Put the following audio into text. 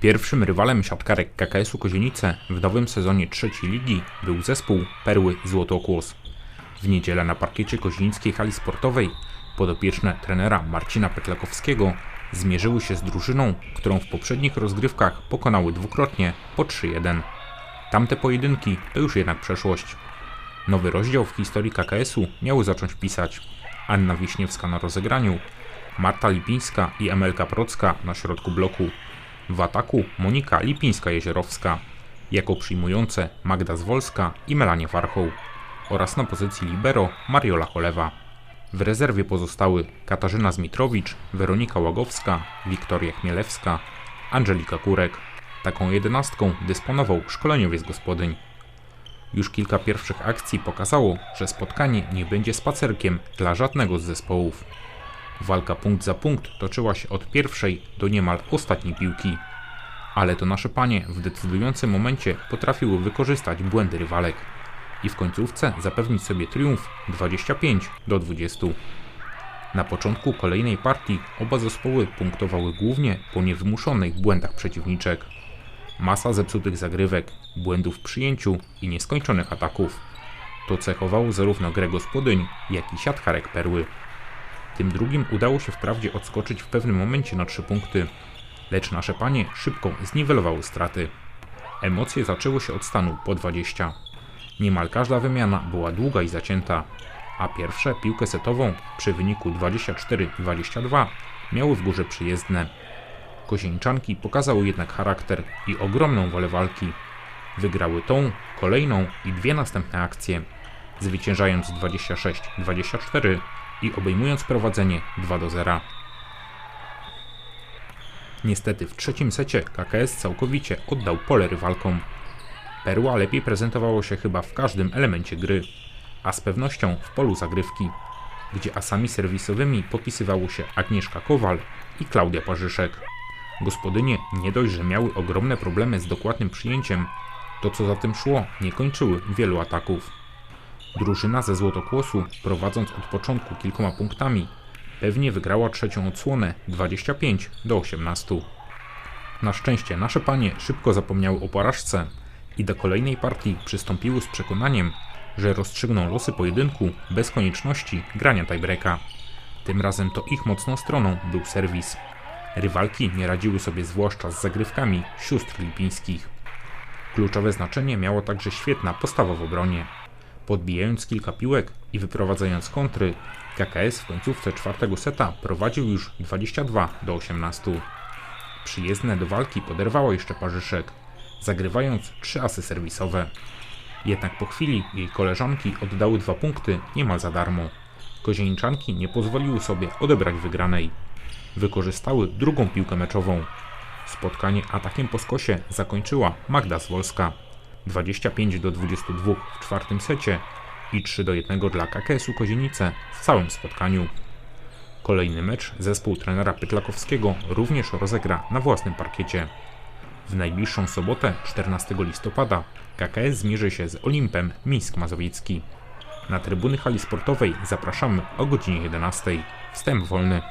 Pierwszym rywalem siatkarek KKS-u Kozienice w nowym sezonie trzeciej ligi był zespół Perły Złotokłos. W niedzielę na parkiecie kozienińskiej hali sportowej podopieczne trenera Marcina Petlakowskiego zmierzyły się z drużyną, którą w poprzednich rozgrywkach pokonały dwukrotnie po 3-1. Tamte pojedynki to już jednak przeszłość. Nowy rozdział w historii KKS-u miały zacząć pisać Anna Wiśniewska na rozegraniu, Marta Lipińska i Emelka Procka na środku bloku. W ataku Monika Lipińska-Jezierowska, jako przyjmujące Magda Zwolska i Melanie Warchoł oraz na pozycji libero Mariola Cholewa. W rezerwie pozostały Katarzyna Zmitrowicz, Weronika Łagowska, Wiktoria Chmielewska, Angelika Kurek. Taką jedenastką dysponował szkoleniowiec gospodyń. Już kilka pierwszych akcji pokazało, że spotkanie nie będzie spacerkiem dla żadnego z zespołów. Walka punkt za punkt toczyła się od pierwszej do niemal ostatniej piłki. Ale to nasze panie w decydującym momencie potrafiły wykorzystać błędy rywalek i w końcówce zapewnić sobie triumf 25 do 20. Na początku kolejnej partii oba zespoły punktowały głównie po niewymuszonych błędach przeciwniczek. Masa zepsutych zagrywek, błędów w przyjęciu i nieskończonych ataków. To cechowało zarówno grę gospodyń, jak i siatkarek perły. Tym drugim udało się wprawdzie odskoczyć w pewnym momencie na trzy punkty, lecz nasze panie szybko zniwelowały straty. Emocje zaczęły się od stanu po 20. Niemal każda wymiana była długa i zacięta, a pierwsze piłkę setową przy wyniku 24-22 miały w górze przyjezdne. Kozieńczanki pokazały jednak charakter i ogromną wolę walki. Wygrały tą, kolejną i dwie następne akcje, zwyciężając 26-24 i obejmując prowadzenie 2 do 0. Niestety w trzecim secie KKS całkowicie oddał pole rywalkom. Perła lepiej prezentowało się chyba w każdym elemencie gry, a z pewnością w polu zagrywki, gdzie asami serwisowymi popisywało się Agnieszka Kowal i Klaudia Parzyszek. Gospodynie nie dość, że miały ogromne problemy z dokładnym przyjęciem, to co za tym szło, nie kończyły wielu ataków. Drużyna ze Złotokłosu, prowadząc od początku kilkoma punktami, pewnie wygrała trzecią odsłonę 25 do 18. Na szczęście nasze panie szybko zapomniały o porażce i do kolejnej partii przystąpiły z przekonaniem, że rozstrzygną losy pojedynku bez konieczności grania tiebreaka. Tym razem to ich mocną stroną był serwis. Rywalki nie radziły sobie zwłaszcza z zagrywkami sióstr lipińskich. Kluczowe znaczenie miało także świetna postawa w obronie. Podbijając kilka piłek i wyprowadzając kontry, KKS w końcówce czwartego seta prowadził już 22 do 18. Przyjezdne do walki poderwało jeszcze Parzyszek, zagrywając trzy asy serwisowe. Jednak po chwili jej koleżanki oddały dwa punkty niemal za darmo. Kozieńczanki nie pozwoliły sobie odebrać wygranej. Wykorzystały drugą piłkę meczową. Spotkanie atakiem po skosie zakończyła Magda Zwolska. 25 do 22 w czwartym secie i 3 do 1 dla KKS-u Kozienice w całym spotkaniu. Kolejny mecz zespół trenera Pytlakowskiego również rozegra na własnym parkiecie. W najbliższą sobotę, 14 listopada, KKS zmierzy się z Olimpem Mińsk Mazowiecki. Na trybuny hali sportowej zapraszamy o godzinie 11. Wstęp wolny.